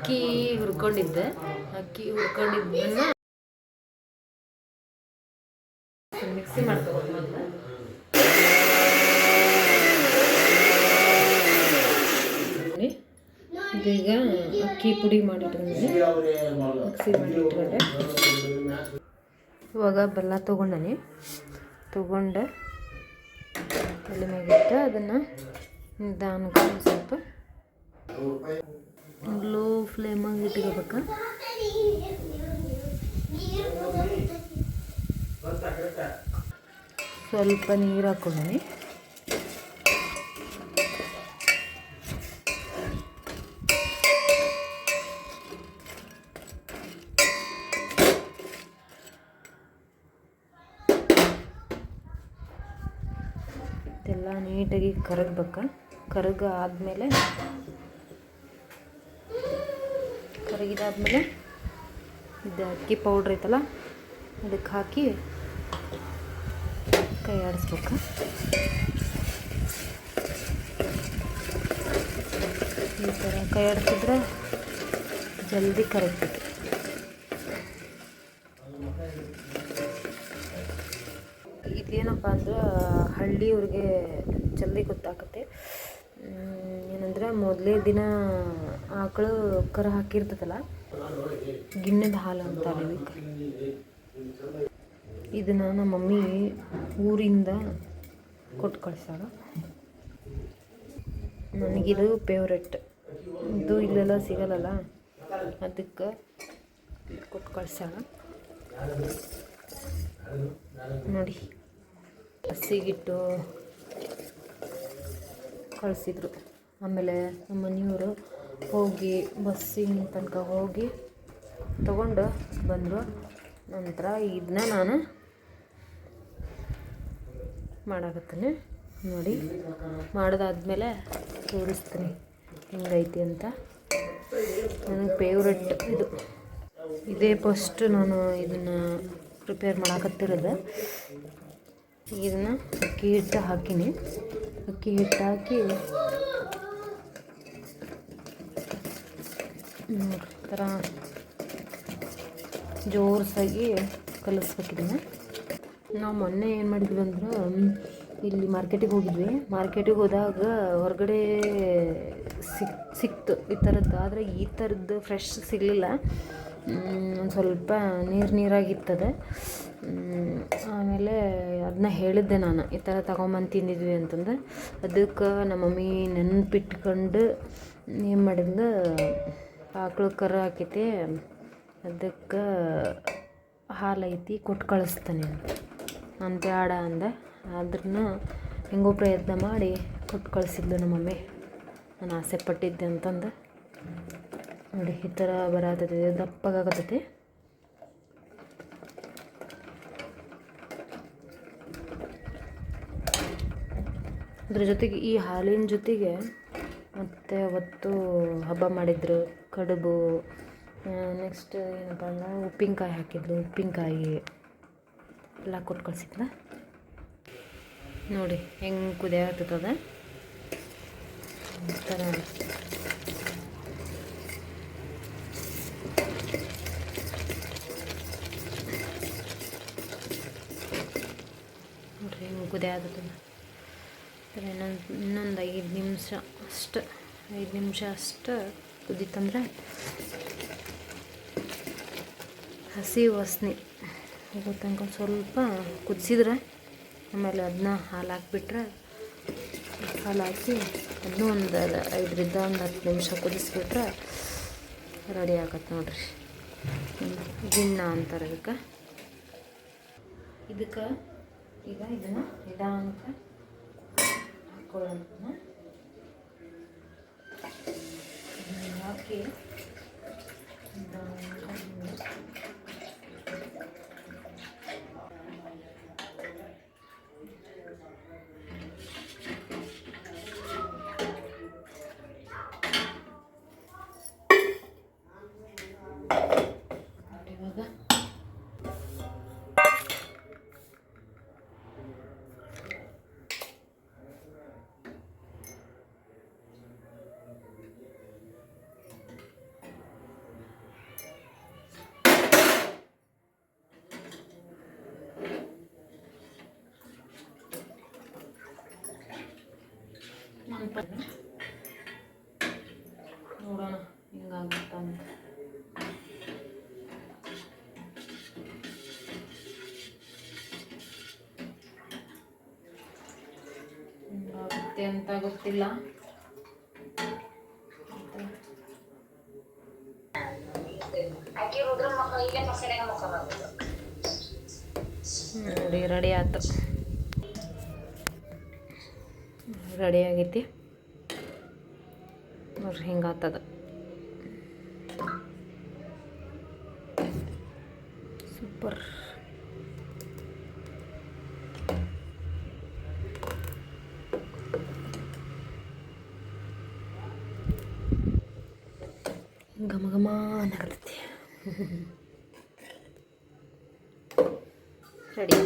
ಅಕ್ಕಿ ಹುರ್ಕೊಂಡಿದ್ದೆ. ಅಕ್ಕಿ ಹುರ್ಕೊಂಡಿದ್ದನ್ನು ಮಿಕ್ಸಿ ಮಾಡ್ತೀನಿ ಮೊದಲು ಇದೀಗ ಅಕ್ಕಿ ಪುಡಿ ಮಾಡಿಟ್ಕೊಂಡೆ ಮಿಕ್ಸಿ ಮಾಡಿಟ್ಕೊಂಡೆ. ಇವಾಗ ಬೆಲ್ಲ ತೊಗೊಂಡನಿ. ತೊಗೊಂಡೆ. ಎಲೆ ಮ್ಯಾಗಿಟ್ಟು ಅದನ್ನು ನಿಧಾನಕ್ಕೆ ಸ್ವಲ್ಪ ಲೋ ಫ್ಲೇಮಾಗಿ ಇಟ್ಕೋಬೇಕು? ಸ್ವಲ್ಪ ನೀರು ಹಾಕೊಂಡಿ ಇದೆಲ್ಲ ನೀಟಾಗಿ ಕರಗಬೇಕು? ಕರಗ ಆದಮೇಲೆ ಕರಗಿದಾದ್ಮೇಲೆ ಇದು ಅಕ್ಕಿ ಪೌಡ್ರ್ ಐತಲ್ಲ, ಅದಕ್ಕೆ ಹಾಕಿ ಕೈ ಆಡಿಸ್ಬೇಕು. ಈ ಥರ ಕೈ ಆಡಿಸಿದ್ರೆ ಜಲ್ದಿ ಕರಗ್ತೈತೆ ಇದೇನಪ್ಪ ಅಂದ್ರೆ ಹಳ್ಳಿಯವ್ರಿಗೆ ಜಲ್ದಿ ಗೊತ್ತಾಗುತ್ತೆ. ಮೊದಲೇ ದಿನ ಆಕಳು ಕರ ಹಾಕಿರ್ತದಲ್ಲ? ಗಿಣ್ಣದ ಹಾಲು ಅಂತಾರೆ ಇದಕ್ಕೆ. ಇದನ್ನು ನಮ್ಮ ಮಮ್ಮಿ ಊರಿಂದ ಕೊಟ್ಟು ಕಳ್ಸಾರ ನನಗಿದು ಫೇವ್ರೆಟ್ ಇದು ಇಲ್ಲೆಲ್ಲ ಸಿಗಲ್ಲಲ್ಲ? ಅದಕ್ಕೆ ಕೊಟ್ಟು ಕಳ್ಸಾರ ನೋಡಿ. ಹಸಿಗಿಟ್ಟು ಕಳಿಸಿದ್ರು. ಆಮೇಲೆ ನಮ್ಮ ಮನೆಯವರು ಹೋಗಿ ಬಸ್ಸಿನ ತನಕ ಹೋಗಿ ತಗೊಂಡು ಬಂದರು ನಂತರ ಇದನ್ನ ನಾನು ಮಾಡಾಕತ್ತೀನಿ. ನೋಡಿ, ಮಾಡಿದಾದ್ಮೇಲೆ ತೋರಿಸ್ತೀನಿ ಹೆಂಗೈತಿ ಅಂತ. ನನಗೆ ಫೇವ್ರೆಟ್ ಇದು. ಇದೇ ಫಸ್ಟ್ ನಾನು ಇದನ್ನು ಪ್ರಿಪೇರ್ ಮಾಡಾಕತ್ತಿರೋದು. ಇದನ್ನು ಅಕ್ಕಿ ಹಿಟ್ಟು ಹಾಕಿನಿ. ಅಕ್ಕಿ ಹಿಟ್ಟು ಹಾಕಿ ನೋಡ್ರಿ ಥರ ಜೋರ್ಸಾಗಿ ಕಲಿಸ್ಬೇಕಿದ್ದೀನಿ ನಾವು ಮೊನ್ನೆ ಏನು ಮಾಡಿದ್ವಿ ಅಂದ್ರೆ, ಇಲ್ಲಿ ಮಾರ್ಕೆಟಿಗೆ ಹೋಗಿದ್ವಿ. ಮಾರ್ಕೆಟಿಗೆ ಹೋದಾಗ ಹೊರಗಡೆ ಸಿಕ್, ಸಿಕ್ತು. ಈ ಥರದ್ದು ಆದರೆ ಈ ಥರದ್ದು ಫ್ರೆಶ್ ಸಿಗಲಿಲ್ಲ. ಒಂದು ಸ್ವಲ್ಪ ನೀರು ನೀರಾಗಿರ್ತದೆ ಆಮೇಲೆ ಅದನ್ನ ಹೇಳಿದ್ದೆ ನಾನು, ಈ ಥರ ತಗೊಂಬಂದು ತಿಂದಿದ್ವಿ ಅಂತಂದು. ಅದಕ್ಕೆ ನಮ್ಮ ಮಮ್ಮಿ ನೆನಪಿಟ್ಕೊಂಡು ಏನು ಮಾಡಿದ್ಲು ಆಕಳು ಕರು ಹಾಕೈತಿ ಅದಕ್ಕೆ ಹಾಲು ಐತಿ ಕೊಟ್ಟು ಕಳಿಸ್ತಾನೆ ಅಂತ. ಬೇಡ ಅಂದೆ. ಆದ್ರೂ ಹೆಂಗೋ ಪ್ರಯತ್ನ ಮಾಡಿ ಕೊಟ್ಟು ಕಳಿಸಿದ್ದು ನಮ್ಮ ಮಮ್ಮಿ. ನಾನು ಆಸೆ ಪಟ್ಟಿದ್ದೆ ಅಂತಂದು. ನೋಡಿ, ಈ ಥರ ಬರತೈತಿ ದಪ್ಪಗಾಗತೈತಿ ಅದ್ರ ಜೊತೆಗೆ ಈ ಹಾಲಿನ ಜೊತೆಗೆ ಮತ್ತು ಅವತ್ತು ಹಬ್ಬ ಮಾಡಿದ್ರು, ಕಡುಬು ನೆಕ್ಸ್ಟ್ ಏನಪ್ಪ ಅಂದ್ರೆ ಉಪ್ಪಿನಕಾಯಿ ಹಾಕಿದ್ಲು ಉಪ್ಪಿನಕಾಯಿ ಎಲ್ಲ ಕೊಟ್ಟು ಕಳ್ಸಿದ್ನ? ನೋಡಿ, ಹೆಂಗೆ ಕುದಿಯಾಗ್ತದ ಥರ ನೋಡಿರಿ ಹೆಂಗೆ ಕುದಿಯಾಗ್ತದ ಇನ್ನೊಂದು ಇನ್ನೊಂದು ಐದು ನಿಮಿಷ ಅಷ್ಟು, ಐದು ನಿಮಿಷ ಅಷ್ಟು ಕುದಿತಂದ್ರೆ ಹಸಿ ವಾಸನೆ ಹೋಗೋ ತನಕ ಸ್ವಲ್ಪ ಕುದಿಸಿದ್ರೆ ಆಮೇಲೆ ಅದನ್ನ ಹಾಲು ಹಾಕಿಬಿಟ್ರೆ ಹಾಲು ಹಾಕಿ ಅದನ್ನೂ ಒಂದು ಐದರಿಂದ ಒಂದು ಹತ್ತು ನಿಮಿಷ ಕುದಿಸ್ಬಿಟ್ರೆ ರೆಡಿ ಆಗತ್ತೆ ನೋಡ್ರಿ. ಗಿಣ್ಣ ಅಂತಾರೆ ಇದಕ್ಕೆ. ಇದಕ್ಕೆ ಈಗ ಇದನ್ನು ನಿಧಾನಕ್ಕೆ ಹಾಕೊಳ್ಳೋಣ ಹಾಕಿ ನಿಧಾನಕ್ಕೆ ಸ್ವಲ್ಪ ನೋಡೋಣ ಹಿಂಗಾಗುತ್ತ ಅಂತ ಹಿಂಗಾಗುತ್ತೆ ಅಂತ ಗೊತ್ತಿಲ್ಲ. ನೋಡಿ ರೆಡಿ ಆಯ್ತು. ರೆಡಿ ಆಗೈತಿ ನೋಡ್ರಿ ಹಿಂಗೆ ಆಗ್ತದ ಸೂಪರ್ ಘಮ ಘಮ ಅನ್ನಕತ್ತೈತಿ ರೆಡಿ